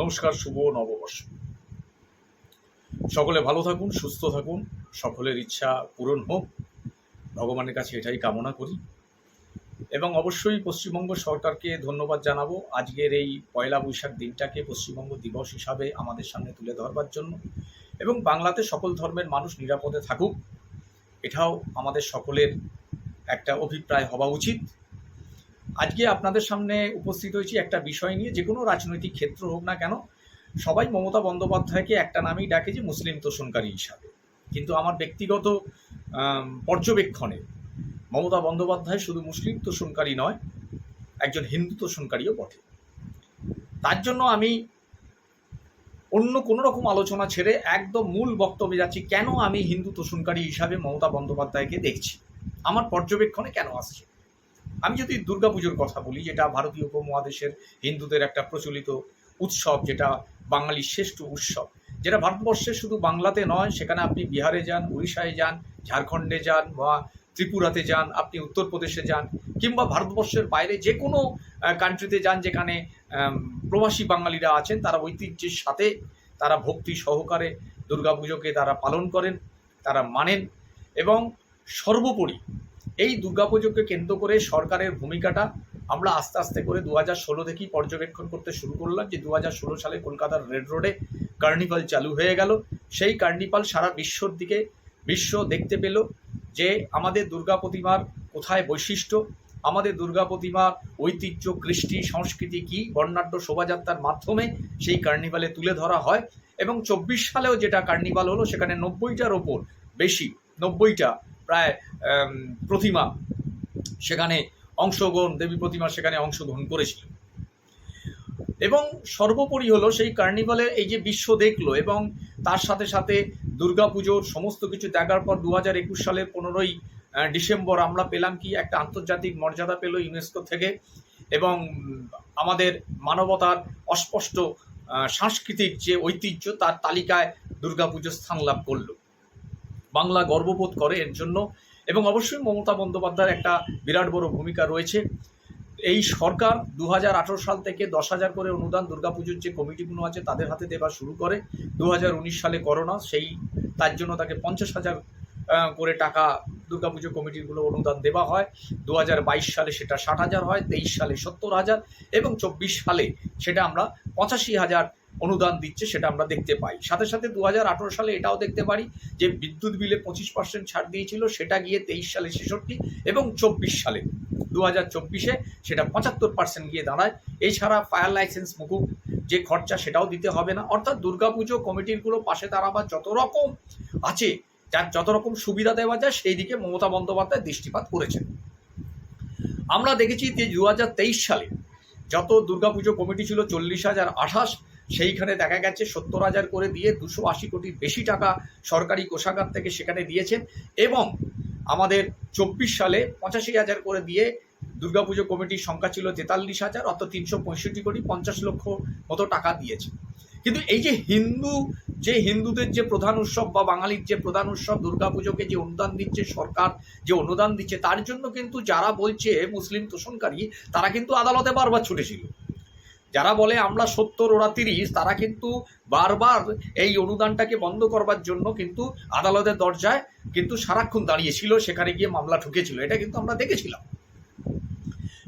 নমস্কার, শুভ নববর্ষ। সকলে ভালো থাকুন, সুস্থ থাকুন, সকলের ইচ্ছা পূরণ হোক। ভগবানের কাছে এটাই কামনা করি। এবং অবশ্যই পশ্চিমবঙ্গ সরকারকে ধন্যবাদ জানাব আজকের এই পয়লা বৈশাখ দিনটাকে পশ্চিমবঙ্গ দিবস হিসাবে আমাদের সামনে তুলে ধরবার জন্য। এবং বাংলাতে সকল ধর্মের মানুষ নিরাপদে থাকুক, এটাও আমাদের সকলের একটা অভিপ্রায় হওয়া উচিত। আজকে আপনাদের সামনে উপস্থিত হয়েছি একটা বিষয় নিয়ে, যে কোনো রাজনৈতিক ক্ষেত্র হোক না কেন, সবাই মমতা বন্দ্যোপাধ্যায়কে একটা নামেই ডাকে যে মুসলিম তোষণকারী হিসাবে। কিন্তু আমার ব্যক্তিগত পর্যবেক্ষণে মমতা বন্দ্যোপাধ্যায় শুধু মুসলিম তোষণকারী নয়, একজন হিন্দু তোষণকারীও বটে। তার জন্য আমি অন্য কোনো রকম আলোচনা ছেড়ে একদম মূল বক্তব্যে যাচ্ছি, কেন আমি হিন্দু তোষণকারী হিসাবে মমতা বন্দ্যোপাধ্যায়কে দেখছি? আমার পর্যবেক্ষণে কেন আসছে? আমি যদি দুর্গাপুজোর কথা বলি, যেটা ভারতীয় উপমহাদেশের হিন্দুদের একটা প্রচলিত উৎসব, যেটা বাঙালির শ্রেষ্ঠ উৎসব, যেটা ভারতবর্ষের শুধু বাংলাতে নয়, সেখানে আপনি বিহারে যান, উড়িষ্যায় যান, ঝাড়খণ্ডে যান বা ত্রিপুরাতে যান, আপনি উত্তরপ্রদেশে যান, কিংবা ভারতবর্ষের বাইরে যে কোনো কান্ট্রিতে যান যেখানে প্রবাসী বাঙালিরা আছেন, তারা ঐতিহ্যের সাথে, তারা ভক্তি সহকারে দুর্গাপুজোকে তারা পালন করেন, তারা মানেন এবং সর্বোপরি এই দুর্গাপুজোকে কেন্দ্র করে সরকারের ভূমিকাটা আমরা আস্তে আস্তে করে দু হাজার ষোলো থেকেই পর্যবেক্ষণ করতে শুরু করলাম যে দু হাজার ষোলো সালে কলকাতার রেড রোডে কার্নিভাল চালু হয়ে গেল। সেই কার্নিভাল সারা বিশ্বর দিকে বিশ্ব দেখতে পেল যে আমাদের দুর্গা প্রতিমার কোথায় বৈশিষ্ট্য, আমাদের দুর্গা প্রতিমার ঐতিহ্য, কৃষ্টি, সংস্কৃতি কী, বর্ণাঢ্য শোভাযাত্রার মাধ্যমে সেই কার্নিভালে তুলে ধরা হয়। এবং চব্বিশ সালেও যেটা কার্নিভাল হলো সেখানে নব্বইটার ওপর, বেশি, নব্বইটা প্রায় প্রতিমা সেখানে অংশগ্রহণ, দেবী প্রতিমা সেখানে অংশগ্রহণ করেছিল। এবং সর্বোপরি হলো সেই কার্নিভালের এই যে বিশ্ব দেখল এবং তার সাথে সাথে দুর্গাপুজোর সমস্ত কিছু দেখার পর দু হাজার একুশ সালের পনেরোই ডিসেম্বর আমরা পেলাম কি একটা আন্তর্জাতিক মর্যাদা পেল ইউনেস্কো থেকে এবং আমাদের মানবতার অস্পষ্ট সাংস্কৃতিক যে ঐতিহ্য তার তালিকায় দুর্গাপুজো স্থান লাভ করল। বাংলা গর্ববোধ করে এর জন্য। এবং অবশ্যই মমতা বন্দ্যোপাধ্যায়ের একটা বিরাট বড় ভূমিকা রয়েছে। এই সরকার দু হাজার আঠেরো সাল থেকে দশ হাজার করে অনুদান, দুর্গাপুজোর যে কমিটিগুলো আছে তাদের হাতে দেওয়া শুরু করে। দু হাজার উনিশ সালে করোনা, সেই, তার জন্য তাকে পঞ্চাশ হাজার করে টাকা দুর্গাপুজো কমিটিগুলো অনুদান দেওয়া হয়। দু হাজার বাইশ সালে সেটা ষাট হাজার হয়, তেইশ সালে সত্তর হাজার এবং চব্বিশ সালে সেটা আমরা পঁচাশি হাজার অনুদান দিচ্ছে সেটা আমরা দেখতে পাই। সাথে সাথে দু হাজার আঠেরো সালে এটাও দেখতে পারি যে বিদ্যুৎ বিলে পঁচিশ পার্সেন্ট ছাড় দিয়েছিল, সেটা গিয়ে তেইশ সালে ছেষট্টি এবং চব্বিশ সালে দু হাজার চব্বিশে সেটা পঁচাত্তর পার্সেন্ট গিয়ে দাঁড়ায়। এছাড়া ফায়ার লাইসেন্স মুকুব, যে খরচা সেটাও দিতে হবে না। অর্থাৎ দুর্গাপুজো কমিটিরগুলো পাশে দাঁড়াবার যত রকম আছে, যার যত রকম সুবিধা দেওয়া যায়, সেই দিকে মমতা বন্দ্যোপাধ্যায় দৃষ্টিপাত করেছেন। আমরা দেখেছি যে দু হাজার তেইশ সালে যত দুর্গাপুজো কমিটি ছিল চল্লিশ হাজার আঠাশ সেইখানে দেখা গেছে সত্তর হাজার করে দিয়ে দুশো আশি কোটির বেশি টাকা সরকারি কোষাগার থেকে সেখানে দিয়েছেন এবং আমাদের চব্বিশ সালে পঁচাশি হাজার করে দিয়ে দুর্গাপুজো কমিটির সংখ্যা ছিল তেতাল্লিশ হাজার, অর্থাৎ তিনশো পঁয়ষট্টি কোটি পঞ্চাশ লক্ষ মতো টাকা দিয়েছে। কিন্তু এই যে হিন্দু, যে হিন্দুদের যে প্রধান উৎসব বা বাঙালির যে প্রধান উৎসব, দুর্গাপুজোকে যে অনুদান দিচ্ছে সরকার, যে অনুদান দিচ্ছে, তার জন্য কিন্তু যারা বলছে মুসলিম তোষণকারী, তারা কিন্তু আদালতে বারবার ছুটেছিল। যারা বলে আমরা সত্তর, ওরা তিরিশ, তারা কিন্তু বারবার এই অনুদানটাকে বন্ধ করবার জন্য কিন্তু আদালতের দরজায় কিন্তু সারাক্ষণ দাঁড়িয়েছিল সেখানে গিয়ে মামলা ঠুকেছিল। এটা কিন্তু আমরা দেখেছিলাম।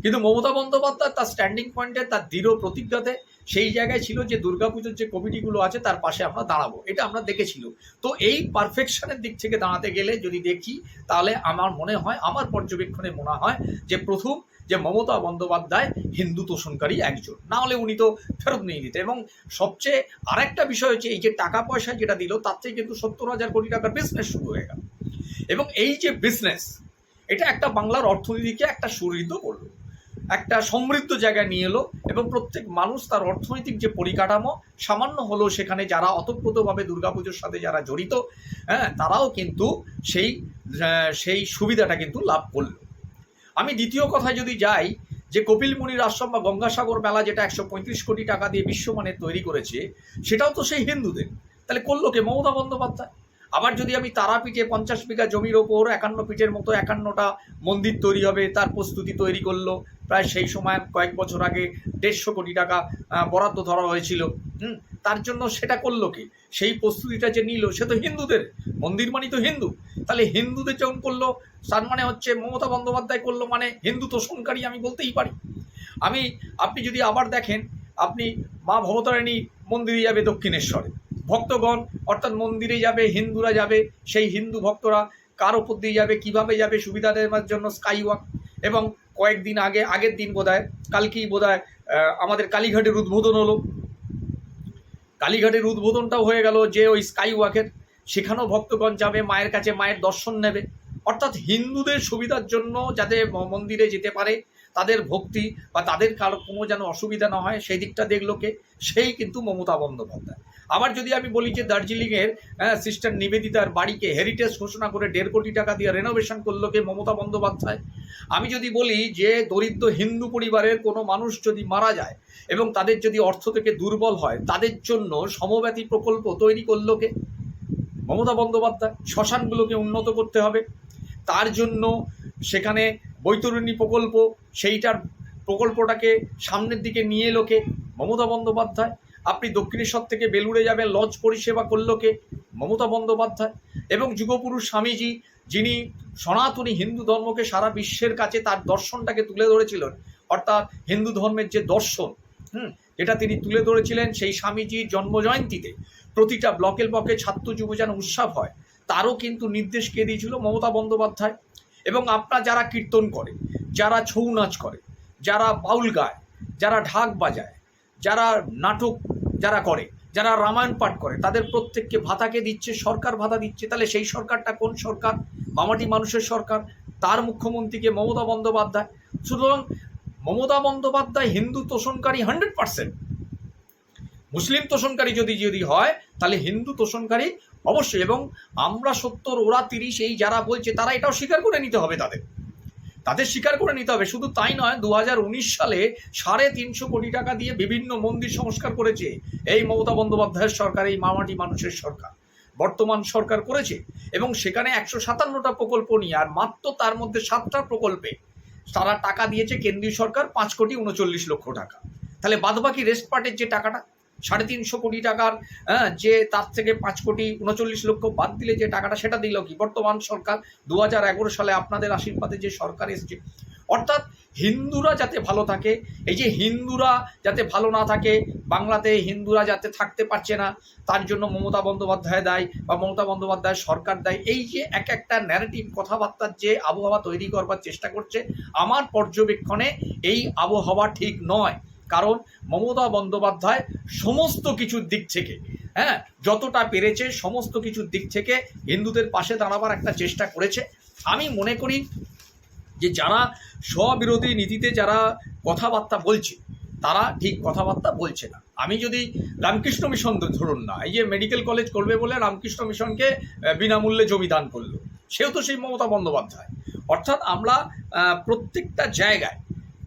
কিন্তু মমতা বন্দ্যোপাধ্যায় তার স্ট্যান্ডিং পয়েন্টে তার দৃঢ় প্রতিজ্ঞাতে সেই জায়গায় ছিল যে দুর্গাপুজোর যে কমিটিগুলো আছে, তার পাশে আমরা দাঁড়াবো। এটা আমরা দেখেছিল। তো এই পারফেকশনের দিক থেকে দাঁড়াতে গেলে যদি দেখি, তাহলে আমার মনে হয়, আমার পর্যবেক্ষণে মনে হয় যে প্রথম যে মমতা বন্দ্যোপাধ্যায় হিন্দু তোষণকারী একজন। না হলে উনি তো ফেরত নিয়ে নিতে এবং সবচেয়ে আরেকটা বিষয় হচ্ছে, এই যে টাকা পয়সা যেটা দিল, তার থেকে কিন্তু সত্তর হাজার কোটি টাকার বিজনেস শুরু হয়ে গেল। এবং এই যে বিজনেস এটা একটা বাংলার অর্থনীতিকে একটা সুহৃদ করল। একটা সমৃদ্ধ জায়গায় নিয়ে এলো এবং প্রত্যেক মানুষ তার অর্থনৈতিক যে পরিকাঠামো সামান্য হলেও সেখানে যারা অতপ্রতভাবে দুর্গাপুজোর সাথে যারা জড়িত হ্যাঁ তারাও কিন্তু সেই সেই সুবিধাটা কিন্তু লাভ করল। আমি দ্বিতীয় কথায় যদি যাই, যে কপিল মুনির আশ্রম বা গঙ্গাসাগর মেলা যেটা একশো পঁয়ত্রিশ কোটি টাকা দিয়ে বিশ্বমানের তৈরি করেছে, সেটাও তো সেই হিন্দুদের। তাহলে করল কে মমতা বন্দ্যোপাধ্যায়? আবার যদি আমি তারাপীঠে পঞ্চাশ বিঘা জমির ওপর একান্ন পিঠের মতো একান্নটা মন্দির তৈরি হবে, তার প্রস্তুতি তৈরি করল। প্রায় সেই সময় কয়েক বছর আগে দেড়শো কোটি টাকা বরাদ্দ ধরা হয়েছিল। হুম, তার জন্য সেটা করল কি? সেই প্রস্তুতিটা যে নিল, সে তো হিন্দুদের। মন্দির মানে তো হিন্দু। তাহলে হিন্দুদের যখন করল, তার মানে হচ্ছে মমতা বন্দ্যোপাধ্যায় করল মানে হিন্দু তোষণকারী আমি বলতেই পারি। আমি, আপনি যদি আবার দেখেন, আপনি মা ভবতারিণী মন্দিরে যাবে দক্ষিণেশ্বরে। ভক্তগণ অর্থাৎ মন্দিরে যাবে হিন্দুরা যাবে সেই হিন্দু ভক্তরা কার ওপর দিয়ে যাবে কীভাবে যাবে সুবিধা দেওয়ার জন্য স্কাই ওয়াক এবং কয়েকদিন আগে আগের দিন বোধহয় কালকেই বোধহয় আহ, আমাদের কালীঘাটের উদ্বোধন হলো। কালীঘাটের উদ্বোধনটাও হয়ে গেল যে ওই স্কাই ওয়াকের সেখানেও ভক্তগণ যাবে মায়ের কাছে মায়ের দর্শন নেবে। অর্থাৎ হিন্দুদের সুবিধার জন্য যাতে মন্দিরে যেতে পারে তাদের ভক্তি বা তাদের কারও কোনো যেন অসুবিধা না হয়, সেই দিকটা দেখল কে? সেই কিন্তু মমতা বন্দ্যোপাধ্যায়। আবার যদি আমি বলি যে দার্জিলিংয়ের সিস্টার নিবেদিতার বাড়িকে হেরিটেজ ঘোষণা করে দেড় কোটি টাকা দিয়ে রেনোভেশন করল কে মমতা বন্দ্যোপাধ্যায়? আমি যদি বলি যে দরিদ্র হিন্দু পরিবারের কোনো মানুষ যদি মারা যায় এবং তাদের যদি অর্থ থেকে দুর্বল হয়, তাদের জন্য সমব্যাপী প্রকল্প তৈরি করল কে? মমতা বন্দ্যোপাধ্যায়। শ্মশানগুলোকে উন্নত করতে হবে। তার জন্য সেখানে বৈতরণী প্রকল্প, সেইটার প্রকল্পটাকে সামনের দিকে নিয়ে এলোকে মমতা বন্দ্যোপাধ্যায়। আপনি দক্ষিণেশ্বর থেকে বেলুড়ে যাবেন, লজ পরিষেবা করলোকে মমতা বন্দ্যোপাধ্যায়। এবং যুগপুরুষ স্বামীজি, যিনি সনাতনী হিন্দু ধর্মকে সারা বিশ্বের কাছে তার দর্শনটাকে তুলে ধরেছিলেন, অর্থাৎ হিন্দু ধর্মের যে দর্শন, হুম, এটা তিনি তুলে ধরেছিলেন সেই স্বামীজির জন্মজয়ন্তীতে। প্রতিটা ব্লকের ব্লকে ছাত্র যুব যেন উৎসব হয়। তারও কিন্তু নির্দেশ কে দিয়েছিল মমতা বন্দ্যোপাধ্যায়? এবং আপনার যারা কীর্তন করে যারা ছৌ নাচ করে যারা বাউল গায়, যারা ঢাক বাজায়, যারা নাটক যারা করে, যারা রামায়ণ পাঠ করে, তাদের প্রত্যেককে ভাতাকে দিচ্ছে, সরকার ভাতা দিচ্ছে। তাহলে সেই সরকারটা কোন সরকার? মামাটি মানুষের সরকার, তার মুখ্যমন্ত্রীকে মমতা বন্দ্যোপাধ্যায়। সুতরাং মমতা বন্দ্যোপাধ্যায় হিন্দু তোষণকারী হান্ড্রেড পার্সেন্ট মুসলিম তোষণকারী যদি যদি হয়, তাহলে হিন্দু তোষণকারী অবশ্যই, এবং আমরা সত্তর, ওরা তিরিশ, এই যারা বলছে, তারা এটাও স্বীকার করে নিতে হবে তাদের। তাদের স্বীকার করে নিতে হবে, শুধু তাই নয় দু সালে সাড়ে তিনশো কোটি টাকা দিয়ে বিভিন্ন মন্দির সংস্কার করেছে এই মমতা বন্দ্যোপাধ্যায়ের সরকার, এই মামাটি মানুষের সরকার। বর্তমান সরকার করেছে, এবং সেখানে একশো সাতান্নটা প্রকল্প নিয়ে, আর মাত্র তার মধ্যে সাতটা প্রকল্পে তারা টাকা দিয়েছে কেন্দ্রীয় সরকার, পাঁচ কোটি উনচল্লিশ লক্ষ টাকা। তাহলে বাদবাকি রেস্ট পার্টের যে টাকাটা সাড়ে তিনশো কোটি টাকার হ্যাঁ, যে তার থেকে পাঁচ কোটি উনচল্লিশ লক্ষ বাদ দিলে যে টাকাটা সেটা দিল কি? বর্তমান সরকার দু হাজার এগারো সালে আপনাদের আশীর্বাদে যে সরকার এসছে অর্থাৎ হিন্দুরা যাতে ভালো থাকে এই যে হিন্দুরা যাতে ভালো না থাকে বাংলাতে হিন্দুরা যাতে থাকতে পারছে না তার জন্য মমতা বন্দ্যোপাধ্যায় দায় বা মমতা বন্দ্যোপাধ্যায় সরকার দেয় এই যে এক একটা ন্যারেটিভ কথাবার্তার যে আবহাওয়া তৈরি করবার চেষ্টা করছে আমার পর্যবেক্ষণে এই আবহাওয়া ঠিক নয়। কারণ মমতা বন্দ্যোপাধ্যায় সমস্ত কিছুর দিক থেকে হ্যাঁ যতটা পেরেছে সমস্ত কিছুর দিক থেকে হিন্দুদের পাশে দাঁড়াবার একটা চেষ্টা করেছে। আমি মনে করি যে যারা স্ববিরোধী নীতিতে যারা কথাবার্তা বলছে, তারা ঠিক কথাবার্তা বলছে না। আমি যদি রামকৃষ্ণ মিশন ধরুন না, এই যে মেডিকেল কলেজ করবে বলে রামকৃষ্ণ মিশনকে বিনামূল্যে জমি দান করল, সেও তো সেই মমতা বন্দ্যোপাধ্যায়। অর্থাৎ আমরা প্রত্যেকটা জায়গায়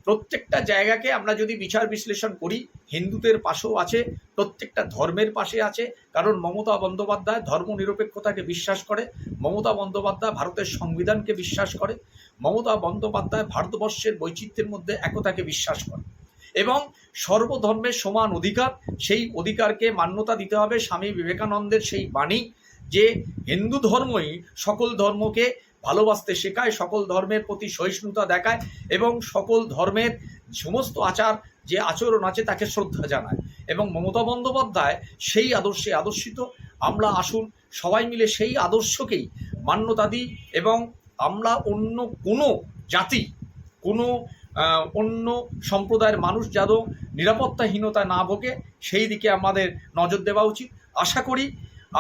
প্রত্যেকটা জায়গাকে আমরা যদি বিচার বিশ্লেষণ করি, হিন্দুদের পাশেও আছে, প্রত্যেকটা ধর্মের পাশে আছে, কারণ মমতা বন্দ্যোপাধ্যায় ধর্মনিরপেক্ষতাকে বিশ্বাস করে, মমতা বন্দ্যোপাধ্যায় ভারতের সংবিধানকে বিশ্বাস করে, মমতা বন্দ্যোপাধ্যায় ভারতবর্ষের বৈচিত্র্যের মধ্যে একতাকে বিশ্বাস করে। এবং সর্বধর্মের সমান অধিকার, সেই অধিকারকে মান্যতা দিতে হবে স্বামী বিবেকানন্দের সেই বাণী যে হিন্দু ধর্মই সকল ধর্মকে ভালোবাসতে শেখায়, সকল ধর্মের প্রতি সহিষ্ণুতা দেখায় এবং সকল ধর্মের সমস্ত আচার যে আচরণ আছে তাকে শ্রদ্ধা জানায় এবং মমতা বন্দ্যোপাধ্যায় সেই আদর্শে আদর্শিত। আমরা আসুন, সবাই মিলে সেই আদর্শকেই মান্যতা দিই এবং আমরা অন্য কোনো জাতি, কোনো অন্য সম্প্রদায়ের মানুষ যেন নিরাপত্তাহীনতা না ভোগে, সেই দিকে আমাদের নজর দেওয়া উচিত। আশা করি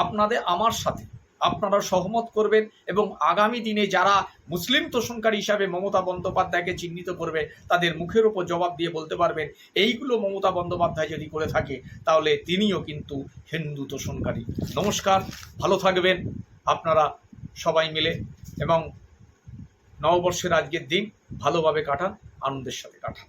আপনাদের আমার সাথে আপনারা সহমত করবেন এবং আগামী দিনে যারা মুসলিম তোষণকারী হিসাবে মমতা বন্দ্যোপাধ্যায়কে চিহ্নিত করবে, তাদের মুখের ওপর জবাব দিয়ে বলতে পারবেন, এইগুলো মমতা বন্দ্যোপাধ্যায় যদি করে থাকে, তাহলে তিনিও কিন্তু হিন্দু তোষণকারী। নমস্কার, ভালো থাকবেন আপনারা সবাই মিলে এবং নববর্ষের আজকের দিন ভালোভাবে কাটান, আনন্দের সাথে কাটান।